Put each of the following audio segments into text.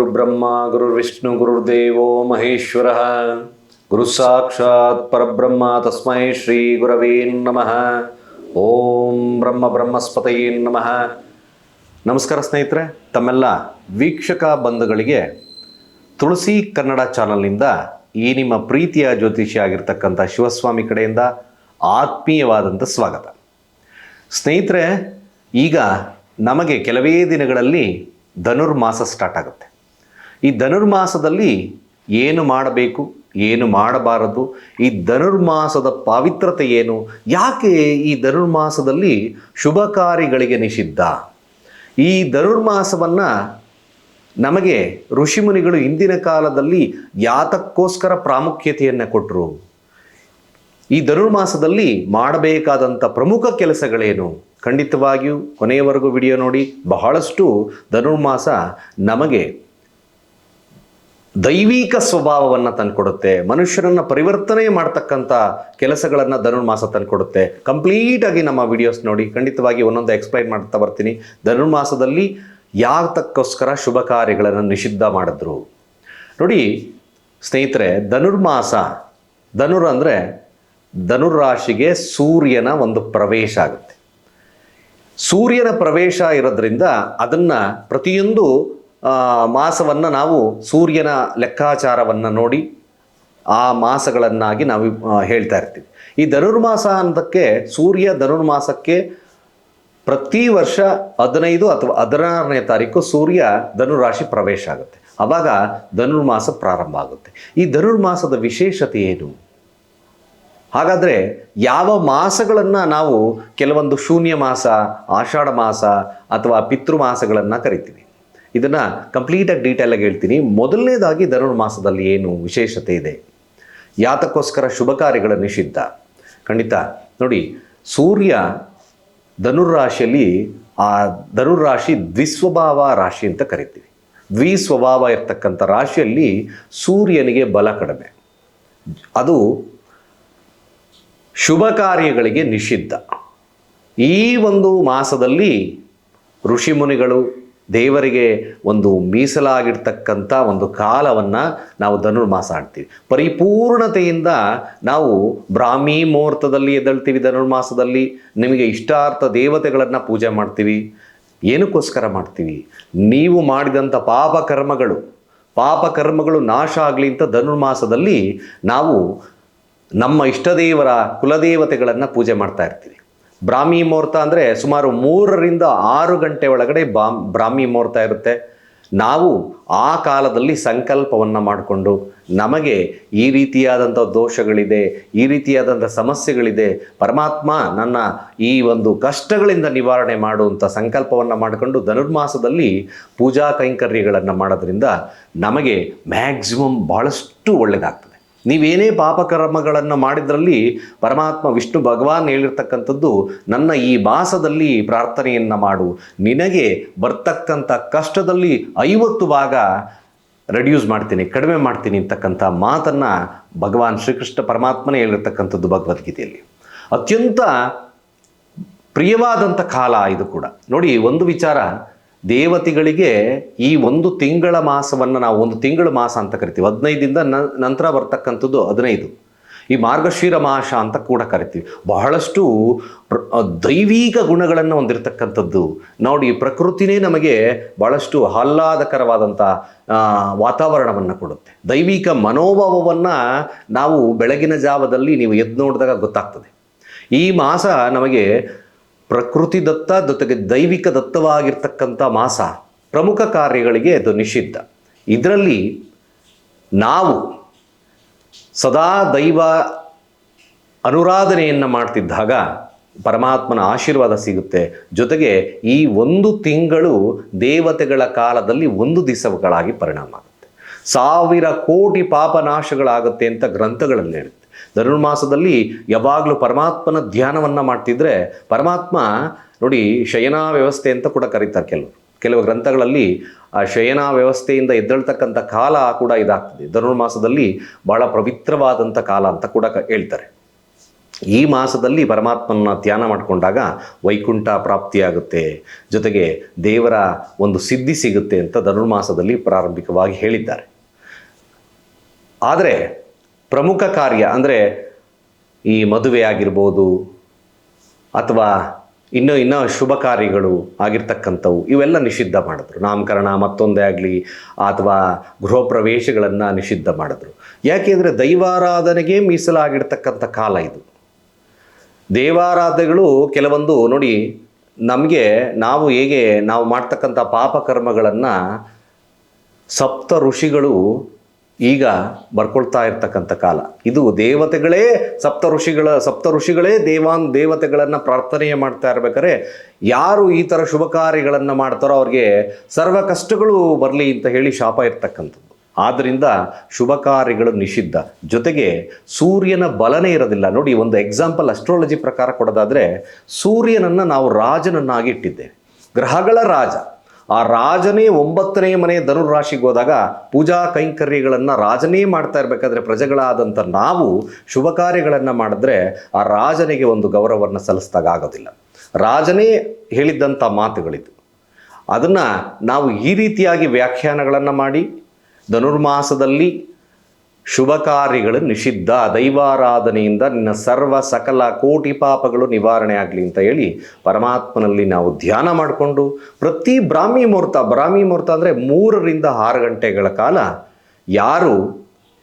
ಗುರುಬ್ರಹ್ಮ ಗುರುರ್ವಿಷ್ಣು ಗುರುರ್ದೇವೋ ಮಹೇಶ್ವರ. ಗುರು ಸಾಕ್ಷಾತ್ ಪರಬ್ರಹ್ಮ, ತಸ್ಮೈ ಶ್ರೀ ಗುರವೇ ನಮಃ. ಓಂ ಬ್ರಹ್ಮ ಬ್ರಹ್ಮಸ್ಪತಯೇ ನಮಃ. ನಮಸ್ಕಾರ ಸ್ನೇಹಿತರೆ, ತಮ್ಮೆಲ್ಲ ವೀಕ್ಷಕ ಬಂಧುಗಳಿಗೆ ತುಳಸಿ ಕನ್ನಡ ಚಾನಲ್ನಿಂದ ಈ ನಿಮ್ಮ ಪ್ರೀತಿಯ ಜ್ಯೋತಿಷಿ ಆಗಿರ್ತಕ್ಕಂಥ ಶಿವಸ್ವಾಮಿ ಕಡೆಯಿಂದ ಆತ್ಮೀಯವಾದಂಥ ಸ್ವಾಗತ. ಸ್ನೇಹಿತರೆ, ಈಗ ನಮಗೆ ಕೆಲವೇ ದಿನಗಳಲ್ಲಿ ಧನುರ್ಮಾಸ ಸ್ಟಾರ್ಟ್ ಆಗುತ್ತೆ. ಈ ಧನುರ್ಮಾಸದಲ್ಲಿ ಏನು ಮಾಡಬೇಕು, ಏನು ಮಾಡಬಾರದು, ಈ ಧನುರ್ಮಾಸದ ಪಾವಿತ್ರತೆ ಏನು, ಯಾಕೆ ಈ ಧನುರ್ಮಾಸದಲ್ಲಿ ಶುಭ ಕಾರ್ಯಗಳಿಗೆ ನಿಷಿದ್ಧ? ಈ ಧನುರ್ಮಾಸವನ್ನು ನಮಗೆ ಋಷಿಮುನಿಗಳು ಇಂದಿನ ಕಾಲದಲ್ಲಿ ಯಾತಕ್ಕೋಸ್ಕರ ಪ್ರಾಮುಖ್ಯತೆಯನ್ನು ಕೊಟ್ಟರು ಈ ಧನುರ್ಮಾಸದಲ್ಲಿ ಮಾಡಬೇಕಾದಂಥ ಪ್ರಮುಖ ಕೆಲಸಗಳೇನು? ಖಂಡಿತವಾಗಿಯೂ ಕೊನೆಯವರೆಗೂ ವಿಡಿಯೋ ನೋಡಿ, ಬಹಳಷ್ಟು ಧನುರ್ಮಾಸ ನಮಗೆ ದೈವಿಕ ಸ್ವಭಾವವನ್ನು ತಂದುಕೊಡುತ್ತೆ. ಮನುಷ್ಯರನ್ನು ಪರಿವರ್ತನೆ ಮಾಡ್ತಕ್ಕಂಥ ಕೆಲಸಗಳನ್ನು ಧನುರ್ಮಾಸ ತಂದುಕೊಡುತ್ತೆ. ಕಂಪ್ಲೀಟಾಗಿ ನಮ್ಮ ವಿಡಿಯೋಸ್ ನೋಡಿ, ಖಂಡಿತವಾಗಿ ಒಂದೊಂದು ಎಕ್ಸ್ಪ್ಲೈನ್ ಮಾಡ್ತಾ ಬರ್ತೀನಿ. ಧನುರ್ಮಾಸದಲ್ಲಿ ಯಾತಕ್ಕೋಸ್ಕರ ಶುಭ ಕಾರ್ಯಗಳನ್ನು ನಿಷಿದ್ಧ ಮಾಡಿದ್ರು? ನೋಡಿ, ಸ್ನೇಹಿತರೆ, ಧನುರ್ಮಾಸ, ಧನುರ್ ಅಂದರೆ ಧನುರಾಶಿಗೆ ಸೂರ್ಯನ ಒಂದು ಪ್ರವೇಶ ಆಗುತ್ತೆ. ಸೂರ್ಯನ ಪ್ರವೇಶ ಇರೋದ್ರಿಂದ ಅದನ್ನು ಪ್ರತಿಯೊಂದು ಮಾಸವನ್ನು ನಾವು ಸೂರ್ಯನ ಲೆಕ್ಕಾಚಾರವನ್ನು ನೋಡಿ ಆ ಮಾಸಗಳನ್ನಾಗಿ ನಾವು ಹೇಳ್ತಾ ಇರ್ತೀವಿ. ಈ ಧನುರ್ಮಾಸ ಅನ್ನೋದಕ್ಕೆ ಸೂರ್ಯ ಧನುರ್ಮಾಸಕ್ಕೆ ಪ್ರತಿ ವರ್ಷ ಹದಿನೈದು ಅಥವಾ ಹದಿನಾರನೇ ತಾರೀಕು ಸೂರ್ಯ ಧನುರಾಶಿ ಪ್ರವೇಶ ಆಗುತ್ತೆ. ಆವಾಗ ಧನುರ್ಮಾಸ ಪ್ರಾರಂಭ ಆಗುತ್ತೆ. ಈ ಧನುರ್ಮಾಸದ ವಿಶೇಷತೆ ಏನು? ಹಾಗಾದರೆ ಯಾವ ಮಾಸಗಳನ್ನು ನಾವು ಕೆಲವೊಂದು ಶೂನ್ಯ ಮಾಸ, ಆಷಾಢ ಮಾಸ ಅಥವಾ ಪಿತೃಮಾಸಗಳನ್ನು ಕರಿತೀವಿ. ಇದನ್ನು ಕಂಪ್ಲೀಟಾಗಿ ಡೀಟೇಲಾಗಿ ಹೇಳ್ತೀನಿ. ಮೊದಲನೇದಾಗಿ ಧನುರ್ಮಾಸದಲ್ಲಿ ಏನು ವಿಶೇಷತೆ ಇದೆ? ಯಾತಕ್ಕೋಸ್ಕರ ಶುಭ ಕಾರ್ಯಗಳ ನಿಷಿದ್ಧ. ಖಂಡಿತ. ನೋಡಿ, ಸೂರ್ಯ ಧನುರ್ರಾಶಿಯಲ್ಲಿ ಆ ಧನುರ್ರಾಶಿ ದ್ವಿಸ್ವಭಾವ ರಾಶಿ ಅಂತ ಕರಿತೀವಿ. ದ್ವಿಸ್ವಭಾವ ಇರ್ತಕ್ಕಂಥ ರಾಶಿಯಲ್ಲಿ ಸೂರ್ಯನಿಗೆ ಬಲ ಕಡಿಮೆ. ಅದು ಶುಭ ಕಾರ್ಯಗಳಿಗೆ ನಿಷಿದ್ಧ. ಈ ಒಂದು ಮಾಸದಲ್ಲಿ ಋಷಿಮುನಿಗಳು ದೇವರಿಗೆ ಒಂದು ಮೀಸಲಾಗಿರ್ತಕ್ಕಂಥ ಒಂದು ಕಾಲವನ್ನು ನಾವು ಧನುರ್ಮಾಸ ಆಡ್ತೀವಿ. ಪರಿಪೂರ್ಣತೆಯಿಂದ ನಾವು ಬ್ರಾಹ್ಮಿ ಮುಹೂರ್ತದಲ್ಲಿ ಎದ್ದೇಳ್ತೀವಿ ಧನುರ್ಮಾಸದಲ್ಲಿ ನಿಮಗೆ ಇಷ್ಟಾರ್ಥ ದೇವತೆಗಳನ್ನು ಪೂಜೆ ಮಾಡ್ತೀವಿ. ಏನಕ್ಕೋಸ್ಕರ ಮಾಡ್ತೀವಿ? ನೀವು ಮಾಡಿದಂಥ ಪಾಪ ಕರ್ಮಗಳು ಪಾಪ ಕರ್ಮಗಳು ನಾಶ ಆಗಲಿ ಅಂತ ಧನುರ್ಮಾಸದಲ್ಲಿ ನಾವು ನಮ್ಮ ಇಷ್ಟದೇವರ ಕುಲದೇವತೆಗಳನ್ನು ಪೂಜೆ ಮಾಡ್ತಾ ಇರ್ತೀವಿ. ಬ್ರಾಹ್ಮಿ ಮುಹೂರ್ತ ಅಂದರೆ ಸುಮಾರು ಮೂರರಿಂದ ಆರು ಗಂಟೆ ಒಳಗಡೆ ಬಾಮ್, ಬ್ರಾಹ್ಮಿ ಮುಹೂರ್ತ ಇರುತ್ತೆ. ನಾವು ಆ ಕಾಲದಲ್ಲಿ ಸಂಕಲ್ಪವನ್ನು ಮಾಡಿಕೊಂಡು ನಮಗೆ ಈ ರೀತಿಯಾದಂಥ ದೋಷಗಳಿದೆ, ಈ ರೀತಿಯಾದಂಥ ಸಮಸ್ಯೆಗಳಿದೆ, ಪರಮಾತ್ಮ ನನ್ನ ಈ ಒಂದು ಕಷ್ಟಗಳಿಂದ ನಿವಾರಣೆ ಮಾಡುವಂಥ ಸಂಕಲ್ಪವನ್ನು ಮಾಡಿಕೊಂಡು ಧನುರ್ಮಾಸದಲ್ಲಿ ಪೂಜಾ ಕೈಂಕರ್ಯಗಳನ್ನು ಮಾಡೋದ್ರಿಂದ ನಮಗೆ ಮ್ಯಾಕ್ಸಿಮಮ್ ಭಾಳಷ್ಟು ಒಳ್ಳೆಯದಾಗ್ತದೆ ನೀವೇನೇ ಪಾಪಕರ್ಮಗಳನ್ನು ಮಾಡಿದ್ರಲ್ಲಿ ಪರಮಾತ್ಮ ವಿಷ್ಣು ಭಗವಾನ್ ಹೇಳಿರ್ತಕ್ಕಂಥದ್ದು ನನ್ನ ಈ ಮಾಸದಲ್ಲಿ ಪ್ರಾರ್ಥನೆಯನ್ನು ಮಾಡು. ನಿನಗೆ ಬರ್ತಕ್ಕಂಥ ಕಷ್ಟದಲ್ಲಿ ಐವತ್ತು ಭಾಗ ರೆಡ್ಯೂಸ್ ಮಾಡ್ತೀನಿ, ಕಡಿಮೆ ಮಾಡ್ತೀನಿ ಅಂತಕ್ಕಂಥ ಮಾತನ್ನು ಭಗವಾನ್ ಶ್ರೀಕೃಷ್ಣ ಪರಮಾತ್ಮನೇ ಹೇಳಿರ್ತಕ್ಕಂಥದ್ದು ಭಗವದ್ಗೀತೆಯಲ್ಲಿ. ಅತ್ಯಂತ ಪ್ರಿಯವಾದಂಥ ಕಾಲ ಇದು ಕೂಡ. ನೋಡಿ, ಒಂದು ವಿಚಾರ ದೇವತೆಗಳಿಗೆ ಈ ಒಂದು ತಿಂಗಳ ಮಾಸವನ್ನು ನಾವು ಒಂದು ತಿಂಗಳ ಮಾಸ ಅಂತ ಕರಿತೀವಿ. ಹದಿನೈದಿಂದ ನಂತರ ಬರ್ತಕ್ಕಂಥದ್ದು ಹದಿನೈದು. ಈ ಮಾರ್ಗಶೀರ ಮಾಸ ಅಂತ ಕೂಡ ಕರಿತೀವಿ. ಬಹಳಷ್ಟು ದೈವಿಕ ಗುಣಗಳನ್ನು ಹೊಂದಿರತಕ್ಕಂಥದ್ದು. ನೋಡಿ ಪ್ರಕೃತಿನೇ ನಮಗೆ ಬಹಳಷ್ಟು ಆಹ್ಲಾದಕರವಾದಂಥ ವಾತಾವರಣವನ್ನು ಕೊಡುತ್ತೆ. ದೈವಿಕ ಮನೋಭಾವವನ್ನು ನಾವು ಬೆಳಗಿನ ಜಾವದಲ್ಲಿ ನೀವು ಎದ್ದು ನೋಡಿದಾಗ ಗೊತ್ತಾಗ್ತದೆ. ಈ ಮಾಸ ನಮಗೆ ಪ್ರಕೃತಿ ದತ್ತ ಜೊತೆಗೆ ದೈವಿಕ ದತ್ತವಾಗಿರ್ತಕ್ಕಂಥ ಮಾಸ ಪ್ರಮುಖ ಕಾರ್ಯಗಳಿಗೆ ಅದು ನಿಷಿದ್ಧ. ಇದರಲ್ಲಿ ನಾವು ಸದಾ ದೈವ ಅನುರಾಧನೆಯನ್ನು ಮಾಡ್ತಿದ್ದಾಗ ಪರಮಾತ್ಮನ ಆಶೀರ್ವಾದ ಸಿಗುತ್ತೆ. ಜೊತೆಗೆ ಈ ಒಂದು ತಿಂಗಳು ದೇವತೆಗಳ ಕಾಲದಲ್ಲಿ ಒಂದು ದಿವಸಗಳಾಗಿ ಪರಿಣಾಮ ಆಗುತ್ತೆ. ಸಾವಿರ ಕೋಟಿ ಪಾಪನಾಶಗಳಾಗುತ್ತೆ ಅಂತ ಗ್ರಂಥಗಳಲ್ಲಿ ಹೇಳುತ್ತೆ ಧನುರ್ಮಾಸದಲ್ಲಿ ಯಾವಾಗಲೂ ಪರಮಾತ್ಮನ ಧ್ಯಾನವನ್ನು ಮಾಡ್ತಿದ್ರೆ ಪರಮಾತ್ಮ ನೋಡಿ ಶಯನಾ ವ್ಯವಸ್ಥೆ ಅಂತ ಕೂಡ ಕರೀತಾರೆ ಕೆಲವರು. ಕೆಲವು ಗ್ರಂಥಗಳಲ್ಲಿ ಆ ಶಯನ ವ್ಯವಸ್ಥೆಯಿಂದ ಎದ್ದೇಳ್ತಕ್ಕಂಥ ಕಾಲ ಕೂಡ ಇದಾಗ್ತದೆ. ಧನುರ್ಮಾಸದಲ್ಲಿ ಬಹಳ ಪವಿತ್ರವಾದಂಥ ಕಾಲ ಅಂತ ಕೂಡ ಹೇಳ್ತಾರೆ. ಈ ಮಾಸದಲ್ಲಿ ಪರಮಾತ್ಮನ ಧ್ಯಾನ ಮಾಡಿಕೊಂಡಾಗ ವೈಕುಂಠ ಪ್ರಾಪ್ತಿಯಾಗುತ್ತೆ. ಜೊತೆಗೆ ದೇವರ ಒಂದು ಸಿದ್ಧಿ ಸಿಗುತ್ತೆ ಅಂತ ಧನುರ್ಮಾಸದಲ್ಲಿ ಪ್ರಾರಂಭಿಕವಾಗಿ ಹೇಳಿದ್ದಾರೆ. ಆದರೆ ಪ್ರಮುಖ ಕಾರ್ಯ ಅಂದರೆ ಈ ಮದುವೆ ಆಗಿರ್ಬೋದು ಅಥವಾ ಇನ್ನೂ ಇನ್ನೂ ಶುಭ ಕಾರ್ಯಗಳು ಆಗಿರ್ತಕ್ಕಂಥವು, ಇವೆಲ್ಲ ನಿಷಿದ್ಧ ಮಾಡಿದ್ರು. ನಾಮಕರಣ ಮತ್ತೊಂದೇ ಆಗಲಿ ಅಥವಾ ಗೃಹ ಪ್ರವೇಶಗಳನ್ನು ನಿಷಿದ್ಧ ಮಾಡಿದ್ರು. ಯಾಕೆಂದರೆ ದೈವಾರಾಧನೆಗೆ ಮೀಸಲಾಗಿರ್ತಕ್ಕಂಥ ಕಾಲ ಇದು. ದೇವಾರಾಧನೆಗಳು ಕೆಲವೊಂದು ನೋಡಿ ನಮಗೆ ನಾವು ಹೇಗೆ ನಾವು ಮಾಡ್ತಕ್ಕಂಥ ಪಾಪಕರ್ಮಗಳನ್ನು ಸಪ್ತ ಋಷಿಗಳು ಈಗ ಬರ್ಕೊಳ್ತಾ ಇರ್ತಕ್ಕಂಥ ಕಾಲ. ಇದು ದೇವತೆಗಳೇ ಸಪ್ತ ಋಷಿಗಳ, ಸಪ್ತ ಋಷಿಗಳೇ ದೇವಾನ್ ದೇವತೆಗಳನ್ನು ಪ್ರಾರ್ಥನೆಯ ಮಾಡ್ತಾ ಇರ್ಬೇಕಾದ್ರೆ ಯಾರು ಈ ಥರ ಶುಭ ಕಾರ್ಯಗಳನ್ನು ಮಾಡ್ತಾರೋ ಅವ್ರಿಗೆ ಸರ್ವ ಕಷ್ಟಗಳು ಬರಲಿ ಅಂತ ಹೇಳಿ ಶಾಪ ಇರ್ತಕ್ಕಂಥದ್ದು. ಆದ್ದರಿಂದ ಶುಭ ಕಾರ್ಯಗಳು ನಿಷಿದ್ಧ. ಜೊತೆಗೆ ಸೂರ್ಯನ ಬಲನೇ ಇರೋದಿಲ್ಲ. ನೋಡಿ, ಒಂದು ಎಕ್ಸಾಂಪಲ್ ಅಸ್ಟ್ರಾಲಜಿ ಪ್ರಕಾರ ಕೊಡೋದಾದರೆ ಸೂರ್ಯನನ್ನು ನಾವು ರಾಜನನ್ನಾಗಿ ಇಟ್ಟಿದ್ದೇವೆ. ಗ್ರಹಗಳ ರಾಜ. ಆ ರಾಜನೇ ಒಂಬತ್ತನೇ ಮನೆ ಧನುರಾಶಿಗೆ ಹೋದಾಗ ಪೂಜಾ ಕೈಂಕರ್ಯಗಳನ್ನು ರಾಜನೇ ಮಾಡ್ತಾ ಇರಬೇಕಾದ್ರೆ ಪ್ರಜೆಗಳಾದಂಥ ನಾವು ಶುಭ ಕಾರ್ಯಗಳನ್ನು ಮಾಡಿದ್ರೆ ಆ ರಾಜನಿಗೆ ಒಂದು ಗೌರವವನ್ನು ಸಲ್ಲಿಸಿದಾಗ ಆಗೋದಿಲ್ಲ. ರಾಜನೇ ಹೇಳಿದ್ದಂಥ ಮಾತುಗಳಿದು. ಅದನ್ನು ನಾವು ಈ ರೀತಿಯಾಗಿ ವ್ಯಾಖ್ಯಾನಗಳನ್ನು ಮಾಡಿ ಧನುರ್ಮಾಸದಲ್ಲಿ ಶುಭ ಕಾರ್ಯಗಳು ನಿಷಿದ್ಧ ದೈವಾರಾಧನೆಯಿಂದ ನಿನ್ನ ಸರ್ವ ಸಕಲ ಕೋಟಿ ಪಾಪಗಳು ನಿವಾರಣೆ ಆಗಲಿ ಅಂತ ಹೇಳಿ ಪರಮಾತ್ಮನಲ್ಲಿ ನಾವು ಧ್ಯಾನ ಮಾಡಿಕೊಂಡು ಪ್ರತಿ ಬ್ರಾಹ್ಮಿ ಮುಹೂರ್ತ ಬ್ರಾಹ್ಮಿ ಮುಹೂರ್ತ ಅಂದರೆ ಮೂರರಿಂದ ಆರು ಗಂಟೆಗಳ ಕಾಲ ಯಾರು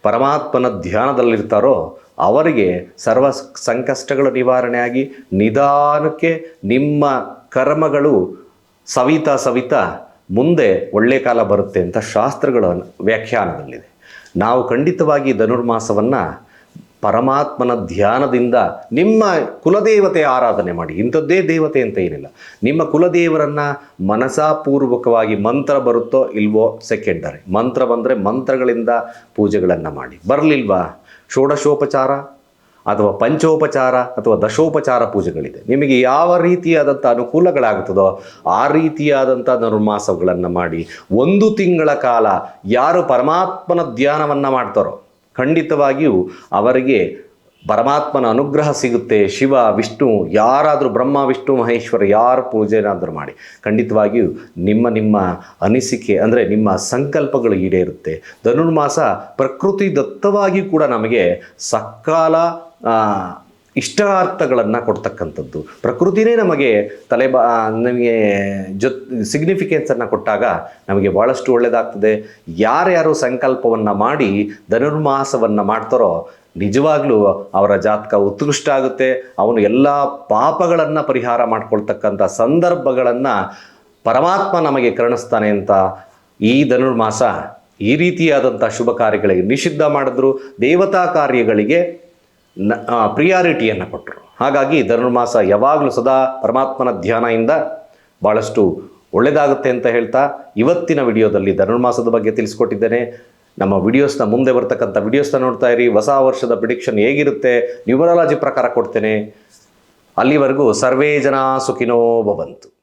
ಪರಮಾತ್ಮನ ಧ್ಯಾನದಲ್ಲಿರ್ತಾರೋ ಅವರಿಗೆ ಸರ್ವ ಸಂಕಷ್ಟಗಳು ನಿವಾರಣೆ ಆಗಿ ನಿಧಾನಕ್ಕೆ ನಿಮ್ಮ ಕರ್ಮಗಳು ಸವಿತಾ ಸವಿತಾ ಮುಂದೆ ಒಳ್ಳೆ ಕಾಲ ಬರುತ್ತೆ ಅಂತ ಶಾಸ್ತ್ರಗಳ ವ್ಯಾಖ್ಯಾನದಲ್ಲಿದೆ. ನಾವು ಖಂಡಿತವಾಗಿ ಧನುರ್ಮಾಸವನ್ನು ಪರಮಾತ್ಮನ ಧ್ಯಾನದಿಂದ ನಿಮ್ಮ ಕುಲದೇವತೆ ಆರಾಧನೆ ಮಾಡಿ. ಇಂಥದ್ದೇ ದೇವತೆ ಅಂತ ಏನಿಲ್ಲ. ನಿಮ್ಮ ಕುಲದೇವರನ್ನು ಮನಸಾಪೂರ್ವಕವಾಗಿ ಮಂತ್ರ ಬರುತ್ತೋ ಇಲ್ವೋ ಸೆಕೆಂಡರಿ. ಮಂತ್ರ ಬಂದರೆ ಮಂತ್ರಗಳಿಂದ ಪೂಜೆಗಳನ್ನು ಮಾಡಿ. ಬರಲಿಲ್ವಾ? ಷೋಡಶೋಪಚಾರ? ಅಥವಾ ಪಂಚೋಪಚಾರ ಅಥವಾ ದಶೋಪಚಾರ ಪೂಜೆಗಳಿದೆ. ನಿಮಗೆ ಯಾವ ರೀತಿಯಾದಂಥ ಅನುಕೂಲಗಳಾಗುತ್ತದೋ ಆ ರೀತಿಯಾದಂಥ ಧನುರ್ಮಾಸಗಳನ್ನು ಮಾಡಿ ಒಂದು ತಿಂಗಳ ಕಾಲ ಯಾರು ಪರಮಾತ್ಮನ ಧ್ಯಾನವನ್ನು ಮಾಡ್ತಾರೋ ಖಂಡಿತವಾಗಿಯೂ ಅವರಿಗೆ ಪರಮಾತ್ಮನ ಅನುಗ್ರಹ ಸಿಗುತ್ತೆ. ಶಿವ, ವಿಷ್ಣು, ಯಾರಾದರೂ ಬ್ರಹ್ಮ, ವಿಷ್ಣು, ಮಹೇಶ್ವರ ಯಾರು ಪೂಜೆನಾದರೂ ಮಾಡಿ. ಖಂಡಿತವಾಗಿಯೂ ನಿಮ್ಮ ನಿಮ್ಮ ಅನಿಸಿಕೆ ಅಂದರೆ ನಿಮ್ಮ ಸಂಕಲ್ಪಗಳು ಈಡೇರುತ್ತೆ. ಧನುರ್ಮಾಸ ಪ್ರಕೃತಿ ದತ್ತವಾಗಿ ಕೂಡ ನಮಗೆ ಸಕಾಲ ಇಷ್ಟಾರ್ಥಗಳನ್ನು ಕೊಡ್ತಕ್ಕಂಥದ್ದು. ಪ್ರಕೃತಿನೇ ನಮಗೆ ತಲೆಬಾ ನಮಗೆ ಜೊ ಸಿಗ್ನಿಫಿಕೆನ್ಸನ್ನು ಕೊಟ್ಟಾಗ ನಮಗೆ ಭಾಳಷ್ಟು ಒಳ್ಳೆಯದಾಗ್ತದೆ ಯಾರ್ಯಾರು ಸಂಕಲ್ಪವನ್ನು ಮಾಡಿ, ಧನುರ್ಮಾಸವನ್ನು ಮಾಡ್ತಾರೋ, ನಿಜವಾಗ್ಲೂ ಅವರ ಜಾತಕ ಉತ್ಕೃಷ್ಟ ಆಗುತ್ತೆ. ಅವನು ಎಲ್ಲ ಪಾಪಗಳನ್ನು ಪರಿಹಾರ ಮಾಡ್ಕೊಳ್ತಕ್ಕಂಥ ಸಂದರ್ಭಗಳನ್ನು ಪರಮಾತ್ಮ ನಮಗೆ ಕರುಣಿಸ್ತಾನೆ ಅಂತ ಈ ಧನುರ್ಮಾಸ ಈ ರೀತಿಯಾದಂಥ ಶುಭ ಕಾರ್ಯಗಳಿಗೆ ನಿಷಿದ್ಧ ಮಾಡಿದ್ರು. ದೇವತಾ ಕಾರ್ಯಗಳಿಗೆ ನ ಪ್ರಿಯಾರಿಟಿಯನ್ನು ಕೊಟ್ಟರು. ಹಾಗಾಗಿ ಧನುರ್ಮಾಸ ಯಾವಾಗಲೂ ಸದಾ ಪರಮಾತ್ಮನ ಧ್ಯಾನದಿಂದ ಭಾಳಷ್ಟು ಒಳ್ಳೆಯದಾಗುತ್ತೆ ಅಂತ ಹೇಳ್ತಾ ಇವತ್ತಿನ ವಿಡಿಯೋದಲ್ಲಿ ಧನುರ್ಮಾಸದ ಬಗ್ಗೆ ತಿಳಿಸ್ಕೊಟ್ಟಿದ್ದೇನೆ. ನಮ್ಮ ವಿಡಿಯೋಸ್ನ ಮುಂದೆ ಬರ್ತಕ್ಕಂಥ ವಿಡಿಯೋಸ್ನ ನೋಡ್ತಾ ಇರಿ. ಹೊಸ ವರ್ಷದ ಪ್ರಿಡಿಕ್ಷನ್ ಹೇಗಿರುತ್ತೆ? ನ್ಯೂಮರಾಲಜಿ ಪ್ರಕಾರ ಕೊಡ್ತೇನೆ. ಅಲ್ಲಿವರೆಗೂ ಸರ್ವೇ ಜನ ಸುಖಿನೋ ಭವಂತು.